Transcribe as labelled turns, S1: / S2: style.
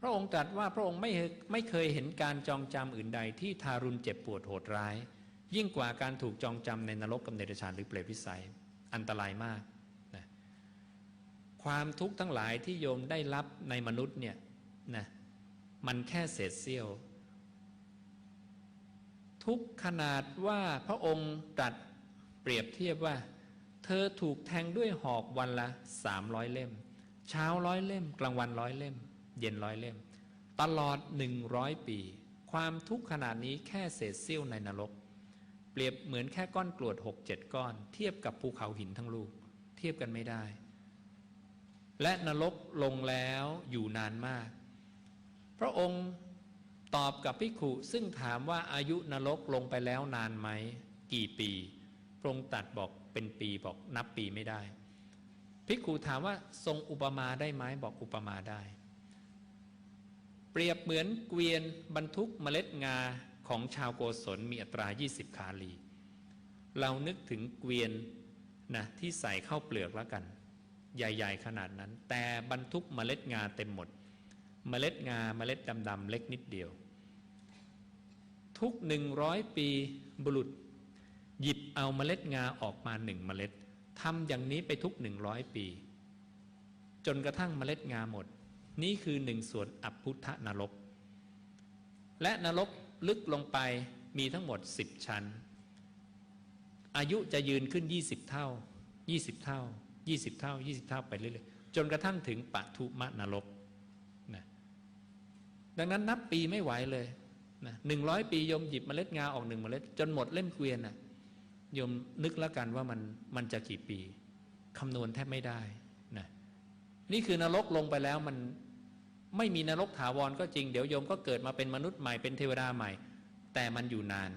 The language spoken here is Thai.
S1: พระองค์ตรัสว่าพระองค์ไม่ไม่เคยเห็นการจองจำอื่นใดที่ทารุณเจ็บปวดโหดร้าย ยิ่งกว่าการถูกจองจำในนรกกับเนรชานหรือเปรตวิสัย อันตรายมากนะความทุกข์ทั้งหลายที่โยมได้รับในมนุษย์เนี่ยนะมันแค่เศษเสี้ยว ทุกขนาดว่าพระองค์ตรัสเปรียบเทียบว่า เธอถูกแทงด้วยหอกวันละสามร้อยเล่ม เช้าร้อยเล่ม กลางวันร้อยเล่ม เย็นร้อยเล่ม ตลอดหนึ่งร้อยปี ความทุกข์ขนาดนี้แค่เศษเสี้ยวในนรก เปรียบเหมือนแค่ก้อนกรวดหกเจ็ดก้อน เทียบกับภูเขาหินทั้งลูก เทียบกันไม่ได้ และนรกลงแล้วอยู่นานมาก พระองค์ตอบกับพิขุซึ่งถามว่าอายุนรกลงไปแล้วนานไหม กี่ปี พระองค์ตัดบอกเป็นปีบอกนับปีไม่ได้พิขุถามว่าทรงอุปมาได้ไหมบอกอุปมาได้ เปรียบเหมือนเกวียนบรรทุกเมล็ดงาของชาวโกศลมีอัตรา 20 คาลี เรานึกถึงเกวียนนะที่ใส่เข้าเปลือกแล้วกัน ใหญ่ ๆ ขนาดนั้น แต่บรรทุกเมล็ดงาเต็มหมด เมล็ดงาเมล็ดดำๆเล็กนิดเดียว ทุกหนึ่งร้อยปีบุรุษ หยิบเอาเมล็ดงาออกมาหนึ่งเมล็ดทำอย่างนี้ไปทุกหนึ่งร้อยปี จนกระทั่งเมล็ดงาหมด นี่คือหนึ่งส่วนอัพพุทธนรก และนรกลึกลงไปมีทั้งหมดสิบชั้น อายุจะยืนขึ้น20เท่า20เท่า20เท่า20เท่าไปเรื่อยๆจนกระทั่งถึงปะทุมะนรกนะดังนั้นนับปีไม่ไหวเลยนะหนึ่งร้อยปีโยมหยิบเมล็ดงาออกหนึ่งเมล็ด จนหมดเล่มเกวียนนะโยมนึกแล้วกันว่ามันมันจะกี่ปีคำนวณแทบไม่ได้นะนี่คือนรกลงไปแล้วมัน ไม่มีนรกถาวรก็จริง เดี๋ยวโยมก็เกิดมาเป็นมนุษย์ใหม่เป็นเทวดาใหม่ แต่มันอยู่นาน